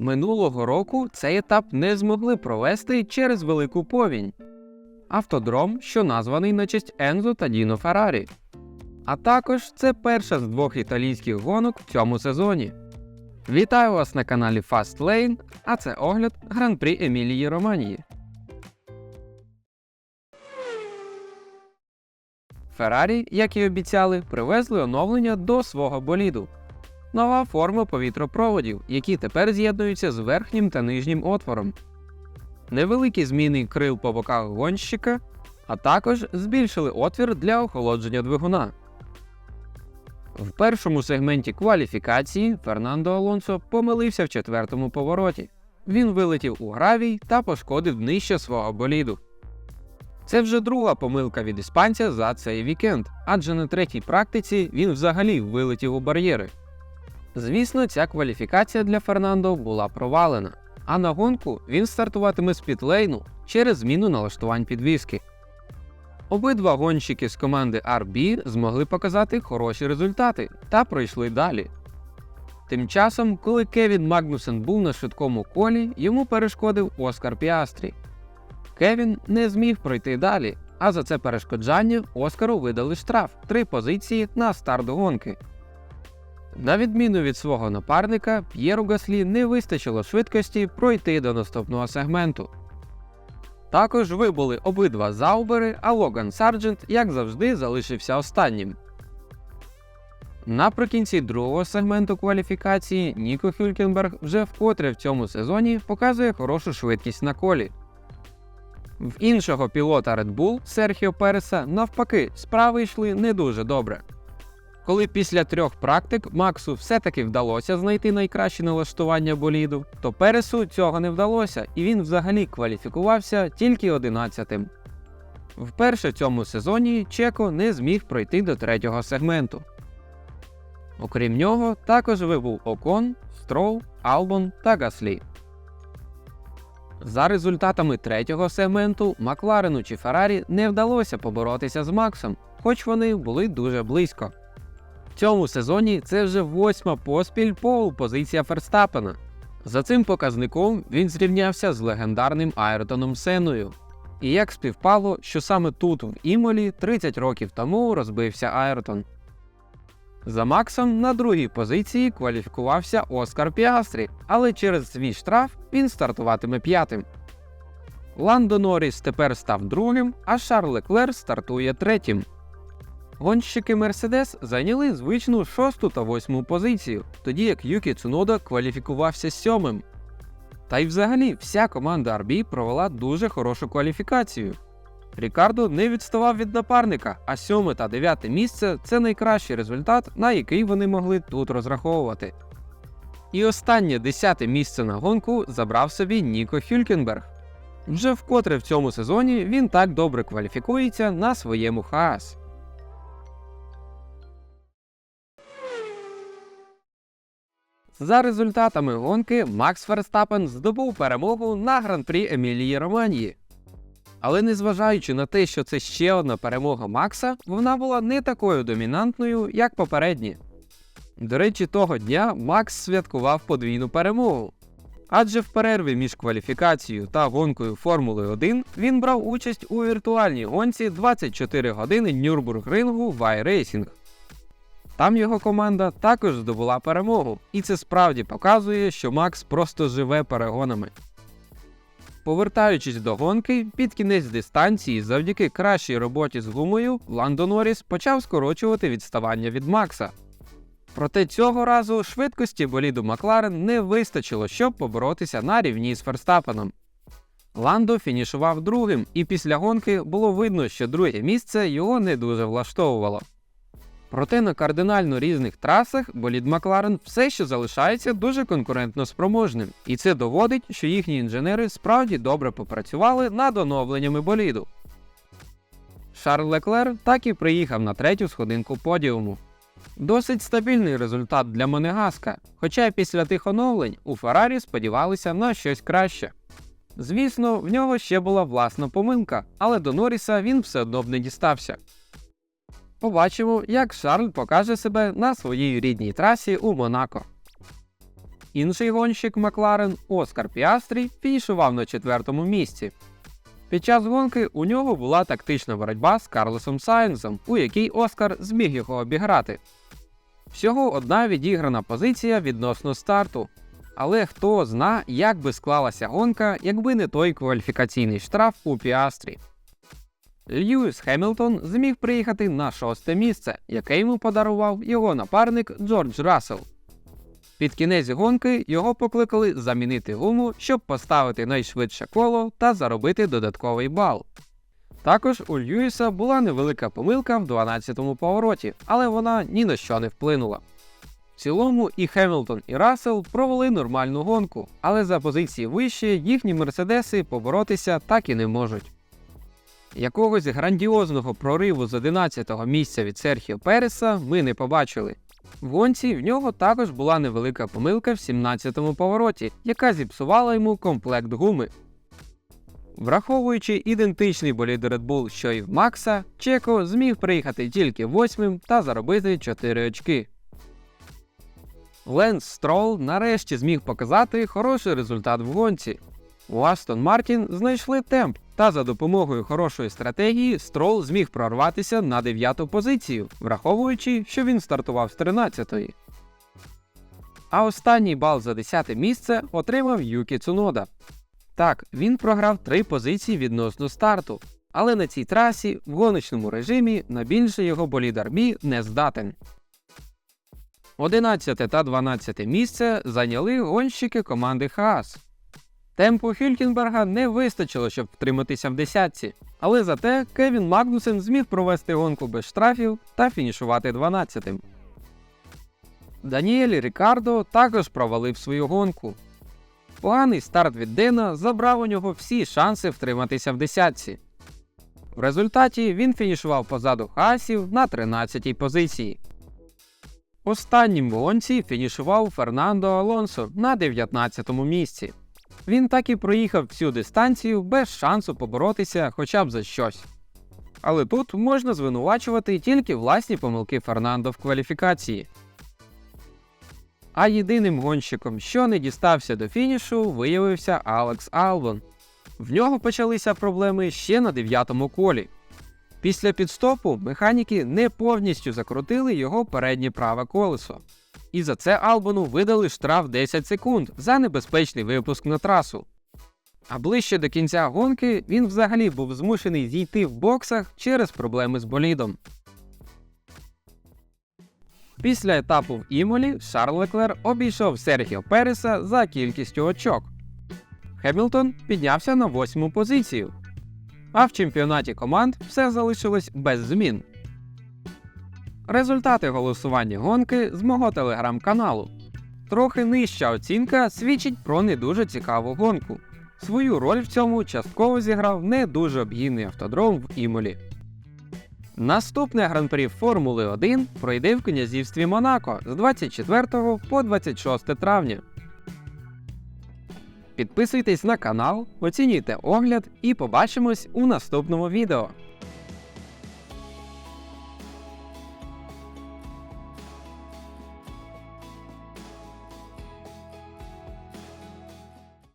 Минулого року цей етап не змогли провести через велику повінь. Автодром, що названий на честь Ензо та Діно Феррарі. А також це перша з двох італійських гонок в цьому сезоні. Вітаю вас на каналі Fast Lane, а це огляд Гран-прі Емілії Романії. Феррарі, як і обіцяли, привезли оновлення до свого боліду. Нова форма повітропроводів, які тепер з'єднуються з верхнім та нижнім отвором. Невеликі зміни крил по боках гонщика, а також збільшили отвір для охолодження двигуна. В першому сегменті кваліфікації Фернандо Алонсо помилився в четвертому повороті. Він вилетів у гравій та пошкодив днище свого боліду. Це вже друга помилка від іспанця за цей вікенд, адже на третій практиці він взагалі вилетів у бар'єри. Звісно, ця кваліфікація для Фернандо була провалена, а на гонку він стартуватиме з підлейну через зміну налаштувань підвіски. Обидва гонщики з команди RB змогли показати хороші результати та пройшли далі. Тим часом, коли Кевін Магнусен був на швидкому колі, йому перешкодив Оскар Піастрі. Кевін не зміг пройти далі, а за це перешкоджання Оскару видали штраф три позиції на старт гонки. На відміну від свого напарника, П'єру Гаслі не вистачило швидкості пройти до наступного сегменту. Також вибули обидва заубери, а Логан Сарджент, як завжди, залишився останнім. Наприкінці другого сегменту кваліфікації Ніко Хюлькенберг вже вкотре в цьому сезоні показує хорошу швидкість на колі. В іншого пілота Red Bull Серхіо Переса навпаки справи йшли не дуже добре. Коли після трьох практик Максу все-таки вдалося знайти найкраще налаштування боліду, то Пересу цього не вдалося, і він взагалі кваліфікувався тільки 11-тим. Вперше цьому сезоні Чеко не зміг пройти до третього сегменту. Окрім нього, також вибув Окон, Строу, Албон та Гаслі. За результатами третього сегменту Макларену чи Феррарі не вдалося поборотися з Максом, хоч вони були дуже близько. Цьому сезоні це вже восьма поспіль пол позиція Ферстапена. За цим показником він зрівнявся з легендарним Айртоном Сеною. І як співпало, що саме тут, в Імолі, 30 років тому розбився Айртон. За Максом на другій позиції кваліфікувався Оскар Піастрі, але через свій штраф він стартуватиме п'ятим. Ландо Норріс тепер став другим, а Шарль Леклер стартує третім. Гонщики Мерседес зайняли звичну шосту та восьму позицію, тоді як Юкі Цунода кваліфікувався сьомим. Та й взагалі вся команда RB провела дуже хорошу кваліфікацію. Рікардо не відставав від напарника, а сьоме та дев'яте місце це найкращий результат, на який вони могли тут розраховувати. І останнє десяте місце на гонку забрав собі Ніко Хюлькенберг. Вже вкотре в цьому сезоні він так добре кваліфікується на своєму Хаас. За результатами гонки Макс Ферстапен здобув перемогу на гран-прі Емілії Романії. Але незважаючи на те, що це ще одна перемога Макса, вона була не такою домінантною, як попередні. До речі, того дня Макс святкував подвійну перемогу. Адже в перерві між кваліфікацією та гонкою Формули 1 він брав участь у віртуальній гонці 24 години Нюрбургрингу iRacing. Там його команда також здобула перемогу, і це справді показує, що Макс просто живе перегонами. Повертаючись до гонки, під кінець дистанції, завдяки кращій роботі з гумою, Ландо Норріс почав скорочувати відставання від Макса. Проте цього разу швидкості боліду Макларен не вистачило, щоб поборотися на рівні з Ферстапеном. Ландо фінішував другим, і після гонки було видно, що друге місце його не дуже влаштовувало. Проте на кардинально різних трасах болід Макларен все ще залишається дуже конкурентно спроможним, і це доводить, що їхні інженери справді добре попрацювали над оновленнями боліду. Шарль Леклер так і приїхав на третю сходинку подіуму. Досить стабільний результат для Монегаска, хоча після тих оновлень у Феррарі сподівалися на щось краще. Звісно, в нього ще була власна помилка, але до Норріса він все одно б не дістався. Побачимо, як Шарль покаже себе на своїй рідній трасі у Монако. Інший гонщик Макларен Оскар Піастрі фінішував на четвертому місці. Під час гонки у нього була тактична боротьба з Карлосом Сайнзом, у якій Оскар зміг його обіграти. Всього одна відіграна позиція відносно старту. Але хто зна, як би склалася гонка, якби не той кваліфікаційний штраф у Піастрі. Льюіс Хемілтон зміг приїхати на шосте місце, яке йому подарував його напарник Джордж Рассел. Під кінець гонки його покликали замінити гуму, щоб поставити найшвидше коло та заробити додатковий бал. Також у Льюіса була невелика помилка в 12-му повороті, але вона ні на що не вплинула. В цілому і Хемілтон, і Рассел провели нормальну гонку, але за позиції вище їхні мерседеси поборотися так і не можуть. Якогось грандіозного прориву з 11-го місця від Серхіо Переса ми не побачили. В гонці в нього також була невелика помилка в 17-му повороті, яка зіпсувала йому комплект гуми. Враховуючи ідентичний болід Red Bull, що і в Макса, Чеко зміг приїхати тільки восьмим та заробити 4 очки. Ленс Строл нарешті зміг показати хороший результат в гонці. У Астон Мартін знайшли темп, та за допомогою хорошої стратегії Строл зміг прорватися на дев'яту позицію, враховуючи, що він стартував з 13-ї. А останній бал за 10 місце отримав Юкі Цунода. Так, він програв три позиції відносно старту, але на цій трасі в гоночному режимі на більше його болід Арбі не здатен. 11 та 12 місце зайняли гонщики команди Хаас. Темпу Хюлькенберга не вистачило, щоб втриматися в десятці, але зате Кевін Магнусен зміг провести гонку без штрафів та фінішувати 12-тим. Даніель Рікардо також провалив свою гонку. Поганий старт від Дена забрав у нього всі шанси втриматися в десятці. В результаті він фінішував позаду Хасів на 13-й позиції. Останнім гонці фінішував Фернандо Алонсо на 19-му місці. Він так і проїхав всю дистанцію без шансу поборотися хоча б за щось. Але тут можна звинувачувати тільки власні помилки Фернандо в кваліфікації. А єдиним гонщиком, що не дістався до фінішу, виявився Алекс Албон. В нього почалися проблеми ще на дев'ятому колі. Після підстопу механіки не повністю закрутили його переднє праве колесо. І за це Албону видали штраф 10 секунд за небезпечний випуск на трасу. А ближче до кінця гонки він взагалі був змушений зійти в боксах через проблеми з болідом. Після етапу в Імолі Шарль Леклер обійшов Серхіо Переса за кількістю очок. Хемілтон піднявся на восьму позицію. А в чемпіонаті команд все залишилось без змін. Результати голосування гонки з мого телеграм-каналу. Трохи нижча оцінка свідчить про не дуже цікаву гонку. Свою роль в цьому частково зіграв не дуже обгінний автодром в Імолі. Наступне гран-прі Формули 1 пройде в князівстві Монако з 24 по 26 травня. Підписуйтесь на канал, оцінюйте огляд і побачимось у наступному відео.